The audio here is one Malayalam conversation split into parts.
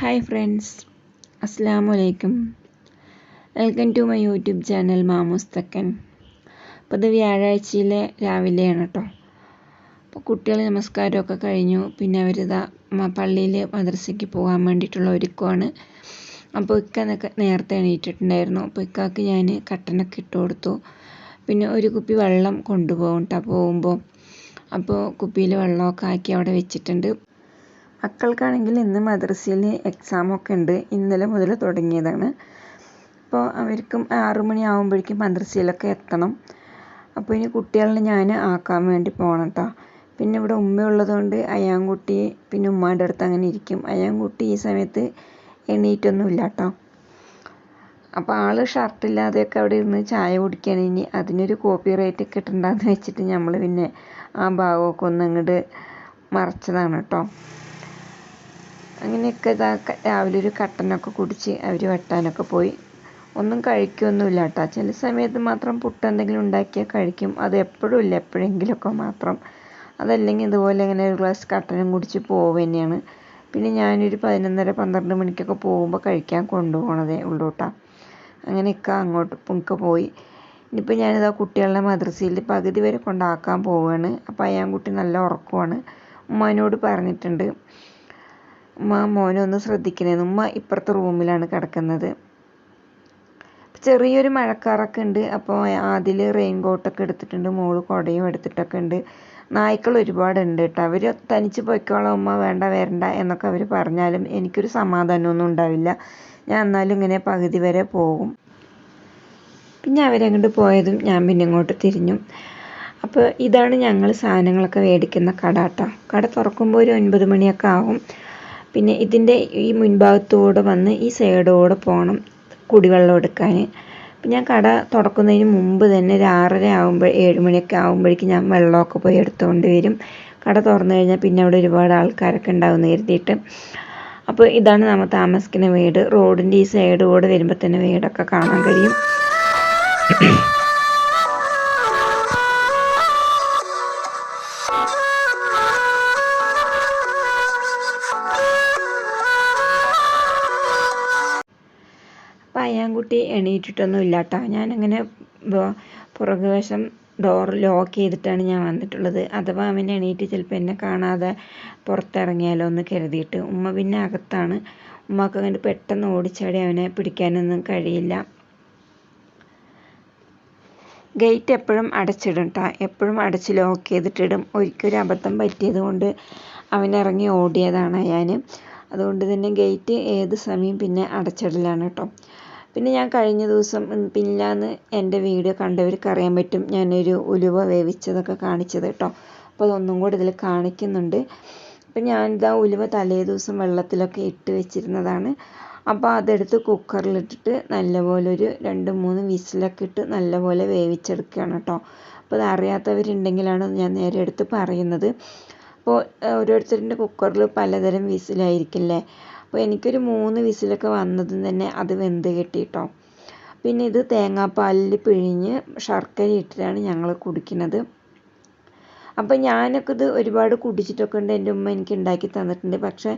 ഹായ് ഫ്രണ്ട്സ് അലൈക്കും welcome to my YouTube channel മാമൂസ് തക്കൻ അപ്പോൾ ഇത് വ്യാഴാഴ്ചയിലെ രാവിലെയാണ് കേട്ടോ അപ്പോൾ കുട്ടികൾ നമസ്കാരമൊക്കെ കഴിഞ്ഞു. പിന്നെ അവരിതാ പള്ളിയിൽ മദ്രസയ്ക്ക് പോകാൻ വേണ്ടിയിട്ടുള്ള ഒരുക്കമാണ് അപ്പോൾ ഇക്ക നേരത്തെ എണീറ്റിട്ടുണ്ടായിരുന്നു. അപ്പോൾ ഇക്കാക്ക് ഞാൻ കട്ടനൊക്കെ ഇട്ട് കൊടുത്തു. പിന്നെ ഒരു കുപ്പി വെള്ളം കൊണ്ടുപോകും കേട്ടോ പോകുമ്പോൾ അപ്പോൾ കുപ്പിയിൽ വെള്ളമൊക്കെ ആക്കി അവിടെ വെച്ചിട്ടുണ്ട്. മക്കൾക്കാണെങ്കിൽ ഇന്ന് മദ്രസയിൽ എക്സാമൊക്കെ ഉണ്ട്. ഇന്നലെ മുതൽ തുടങ്ങിയതാണ്. അപ്പോൾ അവർക്കും ആറു മണി ആകുമ്പോഴേക്കും മദ്രസയിലൊക്കെ എത്തണം. അപ്പോൾ ഇനി കുട്ടികളെ ഞാൻ ആക്കാൻ വേണ്ടി പോകണം കേട്ടോ പിന്നെ ഇവിടെ ഉമ്മയുള്ളതുകൊണ്ട് അയാൻകുട്ടി പിന്നെ ഉമ്മാന്റെ അടുത്ത് അങ്ങനെ ഇരിക്കും. അയാൻകുട്ടി ഈ സമയത്ത് എണീറ്റൊന്നുമില്ല കേട്ടോ അപ്പോൾ ആൾ ഷർട്ടില്ലാതെയൊക്കെ അവിടെ ഇരുന്ന് ചായ കുടിക്കുകയാണ് ഇനി അതിനൊരു കോപ്പി റൈറ്റ് കിട്ടണ്ടെന്ന് വെച്ചിട്ട് നമ്മൾ പിന്നെ ആ ഭാഗമൊക്കെ ഒന്ന് അങ്ങോട്ട് മറച്ചതാണ് കേട്ടോ അങ്ങനെയൊക്കെ ഇതാ രാവിലെ ഒരു കട്ടനൊക്കെ കുടിച്ച് അവർ വെട്ടാനൊക്കെ പോയി. ഒന്നും കഴിക്കുകയൊന്നുമില്ല കേട്ടോ ചില സമയത്ത് മാത്രം പുട്ട് എന്തെങ്കിലും ഉണ്ടാക്കിയാൽ കഴിക്കും. അത് എപ്പോഴും ഇല്ല. എപ്പോഴെങ്കിലുമൊക്കെ മാത്രം. അതല്ലെങ്കിൽ ഇതുപോലെ ഇങ്ങനെ ഒരു ഗ്ലാസ് കട്ടനും കുടിച്ച് പോവുക തന്നെയാണ്. പിന്നെ ഞാനൊരു പതിനൊന്നര പന്ത്രണ്ട് മണിക്കൊക്കെ പോകുമ്പോൾ കഴിക്കാൻ കൊണ്ടുപോകണതേ ഉള്ളൂ കേട്ടോ അങ്ങനെയൊക്കെ അങ്ങോട്ട് ഒക്കെ പോയി. ഇനിയിപ്പോൾ ഞാനിതാ കുട്ടികളുടെ മദ്രസയിൽ പകുതി വരെ കൊണ്ടാക്കാൻ പോവുകയാണ്. അപ്പോൾ അയാൻകുട്ടി നല്ല ഉറക്കമാണ് ഉമ്മാനോട് പറഞ്ഞിട്ടുണ്ട്. ഉമ്മ മോനെ ഒന്ന് ശ്രദ്ധിക്കണേന്ന് ഉമ്മ ഇപ്പുറത്തെ റൂമിലാണ് കിടക്കുന്നത്. ചെറിയൊരു മഴക്കാറൊക്കെ ഉണ്ട്. അപ്പോൾ അതിൽ റെയിൻ കോട്ടൊക്കെ എടുത്തിട്ടുണ്ട്. മോൾ കുടയും എടുത്തിട്ടൊക്കെ ഉണ്ട്. നായ്ക്കൾ ഒരുപാടുണ്ട് കേട്ടോ. അവർ തനിച്ച് പോയിക്കോളാം ഉമ്മ വേണ്ട വരണ്ട എന്നൊക്കെ അവർ പറഞ്ഞാലും എനിക്കൊരു സമാധാനമൊന്നും ഉണ്ടാവില്ല. ഞാൻ എന്നാലും ഇങ്ങനെ പകുതി വരെ പോകും. പിന്നെ അവരങ്ങോട്ട് പോയതും ഞാൻ പിന്നെ ഇങ്ങോട്ട് തിരിഞ്ഞു. അപ്പോൾ ഇതാണ് ഞങ്ങൾ സാധനങ്ങളൊക്കെ മേടിക്കുന്ന കട കേട്ടോ. കട തുറക്കുമ്പോൾ ഒരു ഒൻപത് മണിയൊക്കെ ആകും പിന്നെ ഇതിന്റെ ഈ മുൻഭാഗത്തൂടെ വന്ന് ഈ സൈഡോടെ പോകണം കുടിവെള്ളം എടുക്കാൻ ഞാൻ കട തുറക്കുന്നതിന് മുമ്പ് തന്നെ ഒരു ആറര ആകുമ്പോൾ ഏഴ് മണിയൊക്കെ ആകുമ്പോഴേക്കും ഞാൻ വെള്ളമൊക്കെ പോയി എടുത്തുകൊണ്ട് വരും. കട തുറന്നു കഴിഞ്ഞാൽ പിന്നെ അവിടെ ഒരുപാട് ആൾക്കാരൊക്കെ ഉണ്ടാവും കരുതിയിട്ട്. അപ്പോൾ ഇതാണ് നമ്മൾ താമസിക്കുന്ന വീട്. റോഡിന്റെ ഈ സൈഡ് കൂടെ വരുമ്പോൾ തന്നെ വീടൊക്കെ കാണാൻ കഴിയും. പയ്യാൻകുട്ടി എണീറ്റിട്ടൊന്നും ഇല്ല കേട്ടോ ഞാനങ്ങനെ പുറകുവശം ഡോർ ലോക്ക് ചെയ്തിട്ടാണ് ഞാൻ വന്നിട്ടുള്ളത്. അഥവാ അവൻ എണീറ്റ് ചിലപ്പോൾ എന്നെ കാണാതെ പുറത്തിറങ്ങിയാലോ എന്ന് കരുതിയിട്ട്. ഉമ്മ പിന്നെ അകത്താണ്. ഉമ്മക്ക് അങ്ങനെ പെട്ടെന്ന് ഓടിച്ചാടി അവനെ പിടിക്കാനൊന്നും കഴിയില്ല. ഗേറ്റ് എപ്പോഴും അടച്ചിടും കേട്ടോ എപ്പോഴും അടച്ച് ലോക്ക് ചെയ്തിട്ടിടും. ഒരിക്കലും അബദ്ധം പറ്റിയത് കൊണ്ട് അവൻ ഇറങ്ങി ഓടിയതാണ് ഞാൻ അതുകൊണ്ട് തന്നെ ഗേറ്റ് ഏത് സമയം പിന്നെ അടച്ചിടലാണ് കേട്ടോ പിന്നെ ഞാൻ കഴിഞ്ഞ ദിവസം പിന്നിലാന്ന് എന്റെ വീഡിയോ കണ്ടവർക്ക് അറിയാൻ പറ്റും. ഞാനൊരു ഉലുവ വേവിച്ചതൊക്കെ കാണിച്ചത് കേട്ടോ. അപ്പോൾ അതൊന്നും കൂടി ഇതിൽ കാണിക്കുന്നുണ്ട്. അപ്പം ഞാനിതാ ഉലുവ തലേ ദിവസം വെള്ളത്തിലൊക്കെ ഇട്ട് വെച്ചിരുന്നതാണ്. അപ്പോൾ അതെടുത്ത് കുക്കറിലിട്ടിട്ട് നല്ലപോലെ ഒരു രണ്ട് മൂന്ന് വിസിലൊക്കെ ഇട്ട് നല്ലപോലെ വേവിച്ചെടുക്കുകയാണ് കേട്ടോ. അപ്പോൾ അത് അറിയാത്തവരുണ്ടെങ്കിലാണ് ഞാൻ നേരെ എടുത്ത് പറയുന്നത്. അപ്പോൾ ഓരോരുത്തരുടെ കുക്കറിൽ പലതരം വിസിലായിരിക്കില്ലേ? അപ്പോൾ എനിക്കൊരു മൂന്ന് വിസിലൊക്കെ വന്നതും തന്നെ അത് വെന്ത് കെട്ടിട്ടോ. പിന്നെ ഇത് തേങ്ങാപ്പാലിൽ പിഴിഞ്ഞ് ശർക്കര ഇട്ടിട്ടാണ് ഞങ്ങൾ കുടിക്കുന്നത്. അപ്പോൾ ഞാനൊക്കെ ഇത് ഒരുപാട് കുടിച്ചിട്ടൊക്കെ ഉണ്ട്. എന്റെ ഉമ്മ എനിക്ക് ഉണ്ടാക്കി തന്നിട്ടുണ്ട്. പക്ഷേ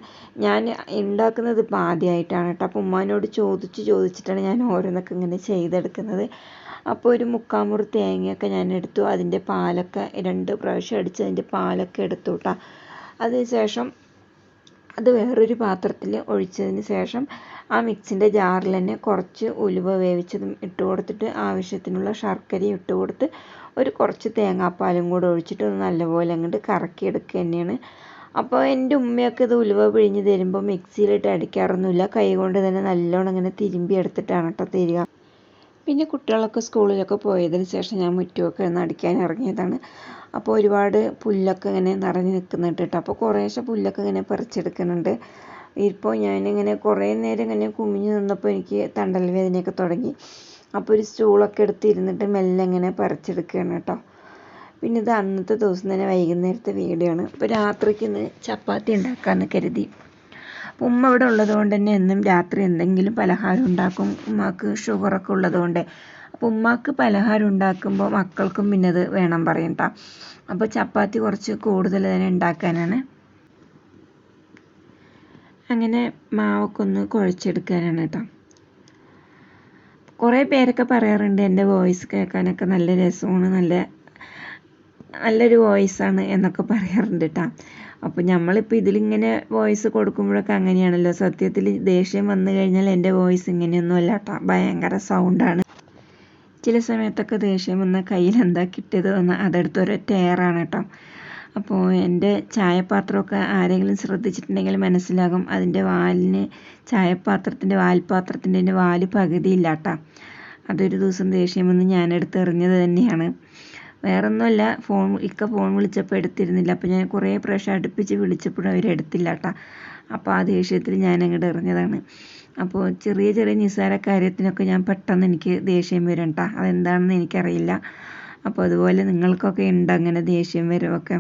ഞാൻ ഉണ്ടാക്കുന്നത് ഇപ്പോൾ ആദ്യമായിട്ടാണ് കേട്ടോ. അപ്പോൾ ഉമ്മാനോട് ചോദിച്ച് ചോദിച്ചിട്ടാണ് ഞാൻ ഓരോന്നൊക്കെ ഇങ്ങനെ ചെയ്തെടുക്കുന്നത്. അപ്പോൾ ഒരു മുക്കാൽ മുറി തേങ്ങയൊക്കെ ഞാൻ എടുത്തു. അതിന്റെ പാലൊക്കെ രണ്ട് പ്രാവശ്യം അടിച്ച് അതിന്റെ പാലൊക്കെ എടുത്തു കേട്ടോ. അതിനുശേഷം അത് വേറൊരു പാത്രത്തിൽ ഒഴിച്ചതിന് ശേഷം ആ മിക്സിന്റെ ജാറിൽ തന്നെ കുറച്ച് ഉലുവ വേവിച്ചതും ഇട്ട് കൊടുത്തിട്ട് ആവശ്യത്തിനുള്ള ശർക്കരയും ഇട്ട് കൊടുത്ത് ഒരു കുറച്ച് തേങ്ങാപ്പാലും കൂടെ ഒഴിച്ചിട്ട് നല്ലപോലെ അങ്ങോട്ട് കറക്കി എടുക്കുക തന്നെയാണ്. അപ്പോൾ എന്റെ ഉമ്മയൊക്കെ ഇത് ഉലുവ പിഴിഞ്ഞ് തരുമ്പോൾ മിക്സിയിലിട്ട് അടിക്കാറൊന്നുമില്ല. കൈകൊണ്ട് തന്നെ നല്ലോണം ഇങ്ങനെ തിരുമ്പി എടുത്തിട്ടാണ് കേട്ടോ തരിക. പിന്നെ കുട്ടികളൊക്കെ സ്കൂളിലൊക്കെ പോയതിന് ശേഷം ഞാൻ മുറ്റമൊക്കെ ഒന്ന് അടിക്കാൻ ഇറങ്ങിയതാണ്. അപ്പോൾ ഒരുപാട് പുല്ലൊക്കെ ഇങ്ങനെ നിറഞ്ഞു നിൽക്കുന്നുണ്ട് കേട്ടോ. അപ്പോൾ കുറേശ്ശെ പുല്ലൊക്കെ ഇങ്ങനെ പറിച്ചെടുക്കുന്നുണ്ട്. ഇപ്പോൾ ഞാനിങ്ങനെ കുറേ നേരം ഇങ്ങനെ കുമിഞ്ഞു നിന്നപ്പോൾ എനിക്ക് തണ്ടൽ വേദനയൊക്കെ തുടങ്ങി. അപ്പോൾ ഒരു സ്റ്റൂളൊക്കെ എടുത്ത് ഇരുന്നിട്ട് മെല്ലെ ഇങ്ങനെ പറിച്ചെടുക്കുകയാണ് കേട്ടോ. പിന്നെ ഇത് അന്നത്തെ ദിവസം തന്നെ വൈകുന്നേരത്തെ വീഡിയോ ആണ്. അപ്പോൾ രാത്രിക്ക് ഇന്ന് ചപ്പാത്തി ഉണ്ടാക്കാമെന്ന് കരുതി. ഉമ്മ ഇവിടെ ഉള്ളത് കൊണ്ട് തന്നെ എന്നും രാത്രി എന്തെങ്കിലും പലഹാരം ഉണ്ടാക്കും. ഉമ്മാക്ക് ഷുഗറൊക്കെ ഉള്ളത് കൊണ്ട്. അപ്പോൾ ഉമ്മാക്ക് പലഹാരം ഉണ്ടാക്കുമ്പോൾ മക്കൾക്കും പിന്നെ അത് വേണം പറയും അപ്പോൾ ചപ്പാത്തി കുറച്ച് കൂടുതൽ തന്നെ ഉണ്ടാക്കാനാണ്. അങ്ങനെ മാവൊക്കെ ഒന്ന് കുഴച്ചെടുക്കാനാണ് കേട്ടോ കുറേ പേരൊക്കെ പറയാറുണ്ട് എന്റെ വോയിസ് കേൾക്കാനൊക്കെ നല്ല രസമാണ് നല്ല നല്ലൊരു വോയിസാണ് എന്നൊക്കെ പറയാറുണ്ട് കേട്ടോ അപ്പോൾ നമ്മളിപ്പോൾ ഇതിലിങ്ങനെ വോയിസ് കൊടുക്കുമ്പോഴൊക്കെ അങ്ങനെയാണല്ലോ. സത്യത്തിൽ ദേഷ്യം വന്നു കഴിഞ്ഞാൽ എന്റെ വോയിസ് ഇങ്ങനെയൊന്നും അല്ല കേട്ടോ ഭയങ്കര സൗണ്ടാണ് ചില സമയത്തൊക്കെ ദേഷ്യം വന്ന കയ്യിൽ എന്താ കിട്ടിയത് എന്ന് അതെടുത്ത് ഒരൊറ്റ കേട്ടോ. അപ്പോൾ എന്റെ ചായപാത്രമൊക്കെ ആരെങ്കിലും ശ്രദ്ധിച്ചിട്ടുണ്ടെങ്കിൽ മനസ്സിലാകും. അതിന്റെ വാലിന് ചായപാത്രത്തിന്റെ വാൽപാത്രത്തിന്റെ വാൽ പകുതിയില്ല കേട്ടോ അതൊരു ദിവസം ദേഷ്യം വന്ന് ഞാനെടുത്ത് എറിഞ്ഞത് തന്നെയാണ്. വേറൊന്നുമല്ല ഫോൺ ഇക്ക ഫോൺ വിളിച്ചപ്പോൾ എടുത്തിരുന്നില്ല. അപ്പോൾ ഞാൻ കുറേ പ്രാവശ്യം അടുപ്പിച്ച് വിളിച്ചപ്പോഴും അവർ എടുത്തില്ല കേട്ടോ അപ്പോൾ ആ ദേഷ്യത്തിൽ ഞാൻ അങ്ങോട്ട് എറിഞ്ഞതാണ്. അപ്പോൾ ചെറിയ ചെറിയ നിസ്സാര കാര്യത്തിനൊക്കെ ഞാൻ പെട്ടെന്ന് എനിക്ക് ദേഷ്യം വരും കേട്ടോ അതെന്താണെന്ന് എനിക്കറിയില്ല. അപ്പോൾ അതുപോലെ നിങ്ങൾക്കൊക്കെ ഉണ്ട് അങ്ങനെ ദേഷ്യം വരവൊക്കെ.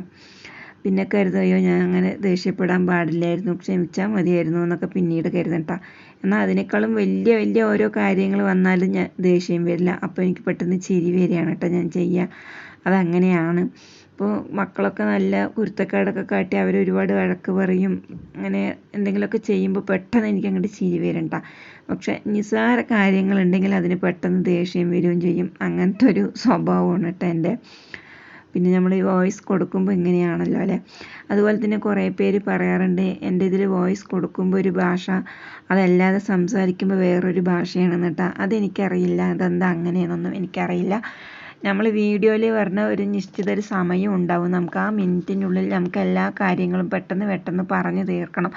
പിന്നെ കരുതയോ ഞാൻ അങ്ങനെ ദേഷ്യപ്പെടാൻ പാടില്ലായിരുന്നു. ക്ഷമിച്ചാൽ മതിയായിരുന്നു എന്നൊക്കെ പിന്നീട് കരുതണ്ടാ എന്നാൽ അതിനേക്കാളും വലിയ വലിയ ഓരോ കാര്യങ്ങൾ വന്നാലും ഞാൻ ദേഷ്യം വരില്ല. അപ്പോൾ എനിക്ക് പെട്ടെന്ന് ചിരി വരികയാണ് കേട്ടോ ഞാൻ ചെയ്യുക അതങ്ങനെയാണ്. ഇപ്പോൾ മക്കളൊക്കെ നല്ല കുരുത്തക്കേടൊക്കെ കാട്ടി അവർ ഒരുപാട് വഴക്ക് പറയും. അങ്ങനെ എന്തെങ്കിലുമൊക്കെ ചെയ്യുമ്പോൾ പെട്ടെന്ന് എനിക്ക് അങ്ങോട്ട് ചിരി വരണ്ട. പക്ഷെ നിസ്സാര കാര്യങ്ങളുണ്ടെങ്കിൽ അതിന് പെട്ടെന്ന് ദേഷ്യം വരികയും ചെയ്യും. അങ്ങനത്തെ ഒരു സ്വഭാവമാണ് കേട്ടോ എന്റെ. പിന്നെ നമ്മൾ ഈ വോയിസ് കൊടുക്കുമ്പോൾ ഇങ്ങനെയാണല്ലോ അല്ലേ? അതുപോലെ തന്നെ കുറേ പേര് പറയാറുണ്ട് എന്റെ ഇതിൽ വോയിസ് കൊടുക്കുമ്പോൾ ഒരു ഭാഷ അതല്ലാതെ സംസാരിക്കുമ്പോൾ വേറൊരു ഭാഷയാണെന്ന് കേട്ടോ. അതെനിക്കറിയില്ല. അതെന്താ അങ്ങനെയെന്നൊന്നും എനിക്കറിയില്ല. നമ്മൾ വീഡിയോയിൽ പറഞ്ഞ ഒരു നിശ്ചിത ഒരു സമയം ഉണ്ടാവും. നമുക്ക് ആ മിനിറ്റിനുള്ളിൽ നമുക്ക് എല്ലാ കാര്യങ്ങളും പെട്ടെന്ന് പെട്ടെന്ന് പറഞ്ഞു തീർക്കണം.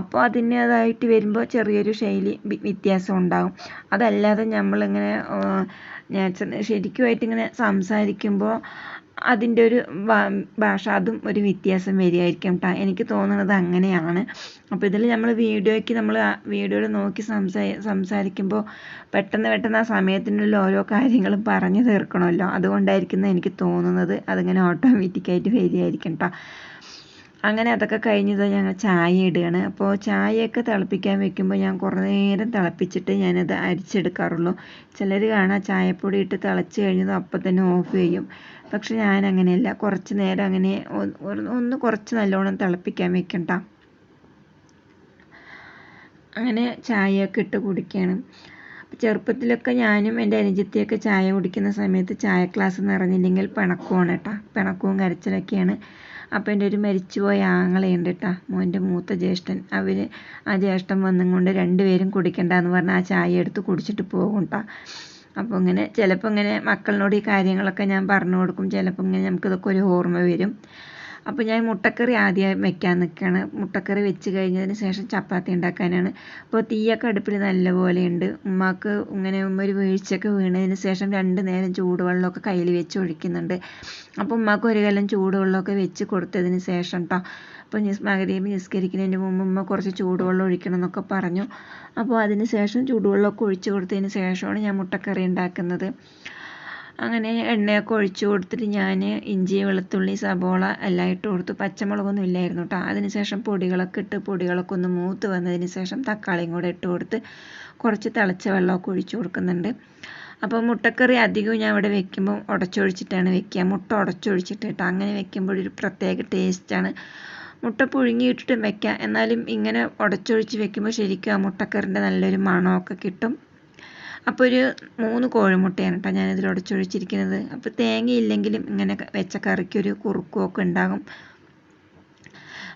അപ്പോൾ അതിന്റേതായിട്ട് വരുമ്പോൾ ചെറിയൊരു ശൈലി വ്യത്യാസം ഉണ്ടാവും അതല്ലാതെ നമ്മളിങ്ങനെ ശരിക്കുമായിട്ട് ഇങ്ങനെ സംസാരിക്കുമ്പോൾ അതിന്റെ ഒരു ഭാഷ അതും ഒരു വ്യത്യാസം വരികയായിരിക്കും കേട്ടോ എനിക്ക് തോന്നുന്നത് അങ്ങനെയാണ്. അപ്പോൾ ഇതിൽ നമ്മൾ വീഡിയോയ്ക്ക് നമ്മൾ വീഡിയോയിൽ നോക്കി സംസാ സംസാരിക്കുമ്പോൾ പെട്ടെന്ന് പെട്ടെന്ന് ആ സമയത്തിനുള്ളിൽ ഓരോ കാര്യങ്ങളും പറഞ്ഞു തീർക്കണമല്ലോ. അതുകൊണ്ടായിരിക്കും എനിക്ക് തോന്നുന്നത് അതിങ്ങനെ ഓട്ടോമാറ്റിക്കായിട്ട് വരികയായിരിക്കും കേട്ടോ അങ്ങനെ അതൊക്കെ കഴിഞ്ഞത് ഞങ്ങൾ ചായ ഇടുകയാണ്. അപ്പോൾ ചായയൊക്കെ തിളപ്പിക്കാൻ വെക്കുമ്പോൾ ഞാൻ കുറേ നേരം തിളപ്പിച്ചിട്ട് ഞാനത് അരിച്ചെടുക്കാറുള്ളൂ. ചിലർ കാണാം ചായപ്പൊടി ഇട്ട് തിളച്ച് കഴിഞ്ഞത് അപ്പം തന്നെ ഓഫ് ചെയ്യും. പക്ഷെ ഞാൻ അങ്ങനെയല്ല കുറച്ച് നേരം അങ്ങനെ ഒന്ന് കുറച്ച് നല്ലോണം തിളപ്പിക്കാൻ വെക്കണ്ട. അങ്ങനെ ചായയൊക്കെ ഇട്ട് കുടിക്കുകയാണ് ചെറുപ്പത്തിലൊക്കെ ഞാനും എന്റെ അനുജത്തിയൊക്കെ ചായ കുടിക്കുന്ന സമയത്ത് ചായ ക്ലാസ് നിറഞ്ഞില്ലെങ്കിൽ പിണക്കമാണ് കേട്ടോ പിണക്കവും കരച്ചിലൊക്കെയാണ്. അപ്പോൾ എന്റെ ഒരു മരിച്ചുപോയ ആങ്ങളയുണ്ട് കേട്ടോ മോന്റെ മൂത്ത ജ്യേഷ്ഠൻ. അവർ ആ ജ്യേഷ്ഠൻ വന്നും കൊണ്ട് രണ്ടുപേരും കുടിക്കണ്ടെന്ന് പറഞ്ഞ് ആ ചായ എടുത്ത് കുടിച്ചിട്ട് പോകും കേട്ടോ അപ്പോൾ ഇങ്ങനെ ചിലപ്പോൾ ഇങ്ങനെ മക്കളിനോട് ഈ കാര്യങ്ങളൊക്കെ ഞാൻ പറഞ്ഞു കൊടുക്കും. ചിലപ്പോൾ ഇങ്ങനെ നമുക്ക് ഇതൊക്കെ ഒരു ഓർമ്മ വരും. അപ്പോൾ ഞാൻ മുട്ടക്കറി ആദ്യം വെക്കാൻ നിൽക്കുകയാണ് മുട്ടക്കറി വെച്ച് കഴിഞ്ഞതിന് ശേഷം ചപ്പാത്തി ഉണ്ടാക്കാനാണ്. അപ്പോൾ തീയൊക്കെ അടുപ്പിൽ നല്ലപോലെ ഉണ്ട് ഉമ്മാക്ക് ഇങ്ങനെ ഒരു വീഴ്ചയൊക്കെ വീണതിന് ശേഷം രണ്ട് നേരം ചൂടുവെള്ളമൊക്കെ കയ്യിൽ വെച്ച് ഒഴിക്കുന്നുണ്ട്. അപ്പോൾ ഉമ്മാക്ക് ഒരു കലം ചൂടുവെള്ളമൊക്കെ വെച്ച് കൊടുത്തതിന് ശേഷം കേട്ടോ അപ്പോൾ മകരീബ് നിസ്കരിക്കുന്നതിന് മുമ്പ് ഉമ്മ കുറച്ച് ചൂടുവെള്ളം ഒഴിക്കണം എന്നൊക്കെ പറഞ്ഞു. അപ്പോൾ അതിന് ശേഷം ചൂടുവെള്ളമൊക്കെ ഒഴിച്ചു കൊടുത്തതിന് ശേഷമാണ് ഞാൻ മുട്ടക്കറി ഉണ്ടാക്കുന്നത്. അങ്ങനെ എണ്ണയൊക്കെ ഒഴിച്ചു കൊടുത്തിട്ട് ഞാൻ ഇഞ്ചി വെളുത്തുള്ളി സബോള എല്ലാം ഇട്ട് കൊടുത്തു. പച്ചമുളകൊന്നും ഇല്ലായിരുന്നു കേട്ടോ. അതിന് ശേഷം പൊടികളൊക്കെ ഇട്ട് പൊടികളൊക്കെ ഒന്ന് മൂത്ത് വന്നതിന് ശേഷം തക്കാളിയും കൂടെ ഇട്ട് കൊടുത്ത് കുറച്ച് തിളച്ച വെള്ളമൊക്കെ ഒഴിച്ചു കൊടുക്കുന്നുണ്ട്. അപ്പോൾ മുട്ടക്കറി അധികവും ഞാൻ ഇവിടെ വെക്കുമ്പോൾ ഉടച്ചൊഴിച്ചിട്ടാണ് വെക്കുക. മുട്ട ഉടച്ചൊഴിച്ചിട്ട് കേട്ടോ അങ്ങനെ വെക്കുമ്പോൾ ഒരു പ്രത്യേക ടേസ്റ്റാണ് മുട്ട പുഴുങ്ങിയിട്ടിട്ടും വെക്കാം. എന്നാലും ഇങ്ങനെ ഉടച്ചൊഴിച്ച് വെക്കുമ്പോൾ ശരിക്കും ആ മുട്ടക്കറിന്റെ നല്ലൊരു മണമൊക്കെ കിട്ടും. അപ്പോൾ ഒരു മൂന്ന് കോഴിമുട്ടയാണ് കേട്ടോ ഞാനിതിൽ ഉടച്ചൊഴിച്ചിരിക്കുന്നത്. അപ്പോൾ തേങ്ങയില്ലെങ്കിലും ഇങ്ങനെ വെച്ച കറിക്കൊരു കുറുക്കുമൊക്കെ ഉണ്ടാകും.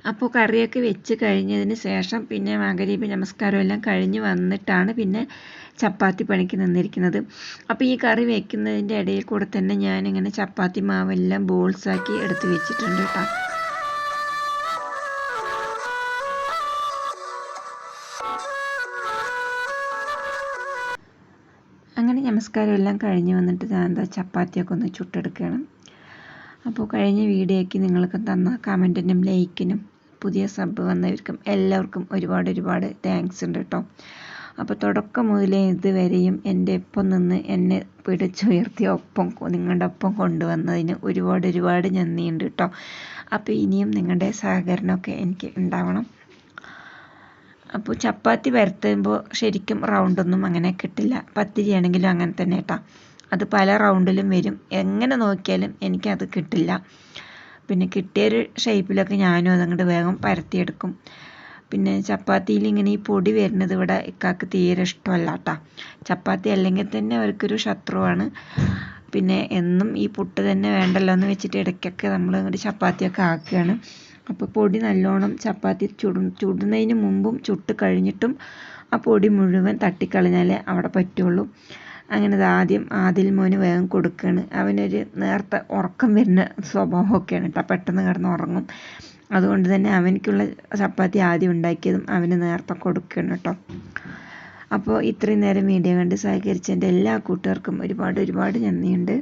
അപ്പോൾ കറിയൊക്കെ വെച്ച് കഴിഞ്ഞതിന് ശേഷം പിന്നെ മകരീബ് നമസ്കാരം എല്ലാം കഴിഞ്ഞ് വന്നിട്ടാണ് പിന്നെ ചപ്പാത്തി പണിക്ക് നിന്നിരിക്കുന്നത്. അപ്പോൾ ഈ കറി വെക്കുന്നതിന്റെ ഇടയിൽ കൂടെ തന്നെ ഞാനിങ്ങനെ ചപ്പാത്തി മാവെല്ലാം ബോൾസാക്കി എടുത്ത് വെച്ചിട്ടുണ്ട് കേട്ടോ നമസ്കാരം എല്ലാം കഴിഞ്ഞ് വന്നിട്ട് ഞാൻ എന്താ ചപ്പാത്തിയൊക്കെ ഒന്ന് ചുട്ടെടുക്കുകയാണ്. അപ്പോൾ കഴിഞ്ഞ വീഡിയോയ്ക്ക് നിങ്ങൾക്ക് തന്ന കമന്റിനും ലൈക്കിനും പുതിയ സബ് വന്നവർക്കും എല്ലാവർക്കും ഒരുപാട് ഒരുപാട് താങ്ക്സ് ഉണ്ട് കേട്ടോ. അപ്പോൾ തുടക്കം മുതലേ ഇതുവരെയും എന്റെ ഒപ്പം നിന്ന് എന്നെ പിടിച്ചുയർത്തി ഒപ്പം നിങ്ങളുടെ ഒപ്പം കൊണ്ടുവന്നതിന് ഒരുപാട് ഒരുപാട് നന്ദിയുണ്ട് കേട്ടോ. അപ്പോൾ ഇനിയും നിങ്ങളുടെ സഹകരണമൊക്കെ എനിക്ക് ഉണ്ടാവണം. അപ്പോൾ ചപ്പാത്തി പരത്തുമ്പോൾ ശരിക്കും റൗണ്ടൊന്നും അങ്ങനെ കിട്ടില്ല. പത്തിരി ആണെങ്കിലും അങ്ങനെ തന്നെ കേട്ടോ അത് പല റൗണ്ടിലും വരും. എങ്ങനെ നോക്കിയാലും എനിക്കത് കിട്ടില്ല. പിന്നെ കിട്ടിയൊരു ഷേപ്പിലൊക്കെ ഞാനും അതങ്ങോട്ട് വേഗം പരത്തിയെടുക്കും. പിന്നെ ചപ്പാത്തിയിൽ ഇങ്ങനെ ഈ പൊടി വരുന്നത് ഇവിടെ ഇക്കാക്ക് തീരെ ഇഷ്ടമല്ല കേട്ടോ ചപ്പാത്തി അല്ലെങ്കിൽ തന്നെ അവർക്കൊരു ശത്രുവാണ്. പിന്നെ എന്നും ഈ പുട്ട് തന്നെ വേണ്ടല്ലോ എന്ന് വെച്ചിട്ട് ഇടയ്ക്കൊക്കെ നമ്മൾ ഇങ്ങോട്ട് ചപ്പാത്തിയൊക്കെ ആക്കുകയാണ്. അപ്പോൾ പൊടി നല്ലോണം ചപ്പാത്തി ചുടു ചുടുന്നതിന് മുമ്പും ചുട്ട് കഴിഞ്ഞിട്ടും ആ പൊടി മുഴുവൻ തട്ടിക്കളഞ്ഞാലേ അവിടെ പറ്റുള്ളൂ. അങ്ങനെ ആദ്യം ആദിൽ മോന് വേഗം കൊടുക്കുകയാണ് അവനൊരു നേരത്തെ ഉറക്കം വരുന്ന സ്വഭാവമൊക്കെയാണ് കേട്ടോ. പെട്ടെന്ന് കിടന്ന് ഉറങ്ങും. അതുകൊണ്ട് തന്നെ അവനിക്കുള്ള ചപ്പാത്തി ആദ്യം ഉണ്ടാക്കിയതും അവന് നേരത്തെ കൊടുക്കുകയാണ് കേട്ടോ. അപ്പോൾ ഇത്രയും നേരം വീഡിയോ കണ്ട് സഹകരിച്ച എന്റെ എല്ലാ കൂട്ടുകാർക്കും ഒരുപാട് ഒരുപാട് നന്ദിയുണ്ട്.